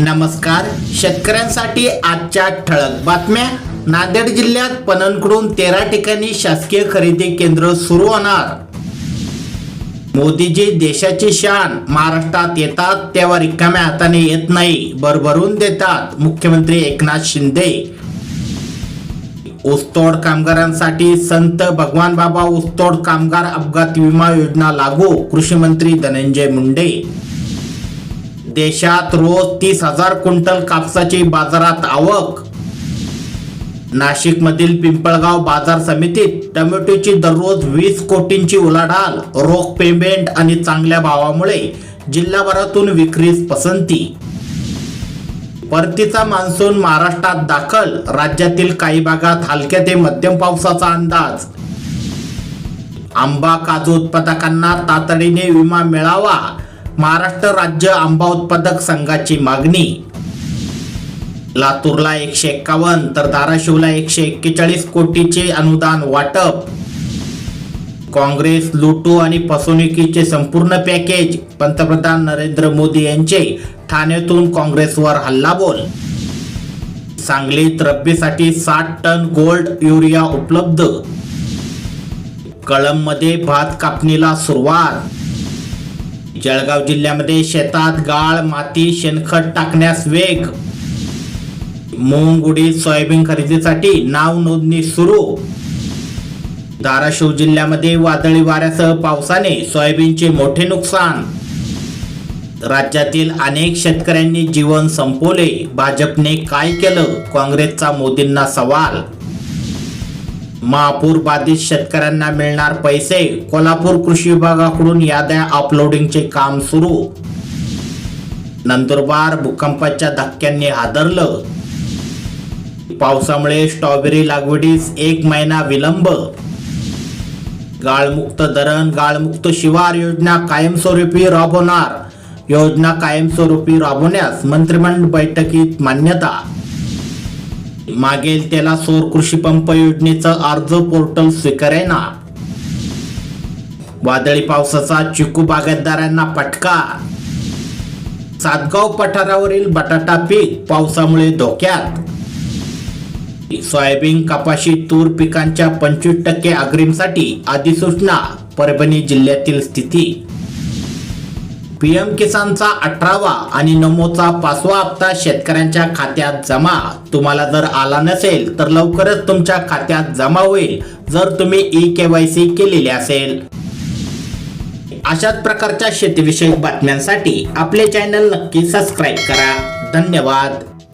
नमस्कार. शेतकऱ्यांसाठी आजच्या ठळक बातम्या. नांदेड जिल्ह्यात पणनकडून तेरा ठिकाणी शासकीय खरेदी केंद्र सुरू होणार. मोदीजी देशाची शान. महाराष्ट्रात येतात तेव्हा रिकाम्या हाताने येत नाही. भरभरून देतात. मुख्यमंत्री एकनाथ शिंदे. ऊसतोड कामगारांसाठी संत भगवान बाबा ऊसतोड कामगार अपघात विमा योजना लागू. कृषी मंत्री धनंजय मुंडे. देशात रोज तीस हजार क्विंटल कापसाची बाजारात आवक. नाशिकमधील पिंपळगाव बाजार समितीत टोमॅटोची दररोज वीस कोटींची उलाढाल रोख पेमेंट आणि चांगल्या भावामुळे जिल्हाभरातून विक्रीस पसंती. परतीचा मान्सून महाराष्ट्रात दाखल राज्यातील काही भागात हलक्या ते मध्यम पावसाचा अंदाज. आंबा काजू उत्पादकांना तातडीने विमा मिळावा महाराष्ट्र राज्य आंबा उत्पादक संघाची मागणी. लातूरला एकशे एक्कावन्न तर धाराशिवला एकशे एक्केचाळीस कोटीचे अनुदान वाटप. काँग्रेस लुटू आणि फसवणुकीचे संपूर्ण पॅकेज पंतप्रधान नरेंद्र मोदी यांचे ठाण्यातून काँग्रेसवर हल्लाबोल. सांगलीत रब्बीसाठी साठ टन गोल्ड युरिया उपलब्ध. कळंबमध्ये भात कापणीला सुरुवात. जळगाव जिल्ह्यामध्ये शेतात गाळ माती शेणखत टाकण्यास वेग. मूग उडीद सोयाबीन खरेदीसाठी नाव नोंदणी सुरू. धाराशिव जिल्ह्यामध्ये वादळी वाऱ्यासह पावसाने सोयाबीनचे मोठे नुकसान. राज्यातील अनेक शेतकऱ्यांनी जीवन संपवले. भाजपने काय केलं? काँग्रेसचा मोदींना सवाल महापूर बाधित शेतकऱ्यांना मिळणार पैसे. कोल्हापूर कृषी विभागाकडून याद्या अपलोडिंगचे काम सुरू. नंदुरबार भूकंपाच्या धक्क्यांनी हादरलं. पावसामुळे स्ट्रॉबेरी लागवडीस एक महिना विलंब. गाळमुक्त धरण गाळमुक्त शिवार योजना कायमस्वरूपी राबवणार. योजना कायमस्वरूपी राबवण्यास मंत्रिमंडळ बैठकीत मान्यता मागेल त्याला सौर कृषी पंप योजनेचा अर्ज पोर्टल स्वीकारेना. वादळी पावसाचा चिकू बागायतदारांना फटका. सातगाव पठारावरील बटाटा पीक पावसामुळे धोक्यात. सोयाबीन कपाशी तूर पिकांच्या पंचवीस टक्के अग्रिमसाठी अधिसूचना परभणी जिल्ह्यातील स्थिती. पीएम किसानचा अठरावा आणि नमोचा पाचवा हप्ता शेतकऱ्यांच्या खात्यात जमा. तुम्हाला जर आला नसेल तर लवकरच तुमच्या खात्यात जमा होईल जर तुम्ही ई केवायसी केलेली असेल. अशाच प्रकारच्या शेतीविषयक बातम्यांसाठी आपले चॅनल नक्की सबस्क्राईब करा. धन्यवाद.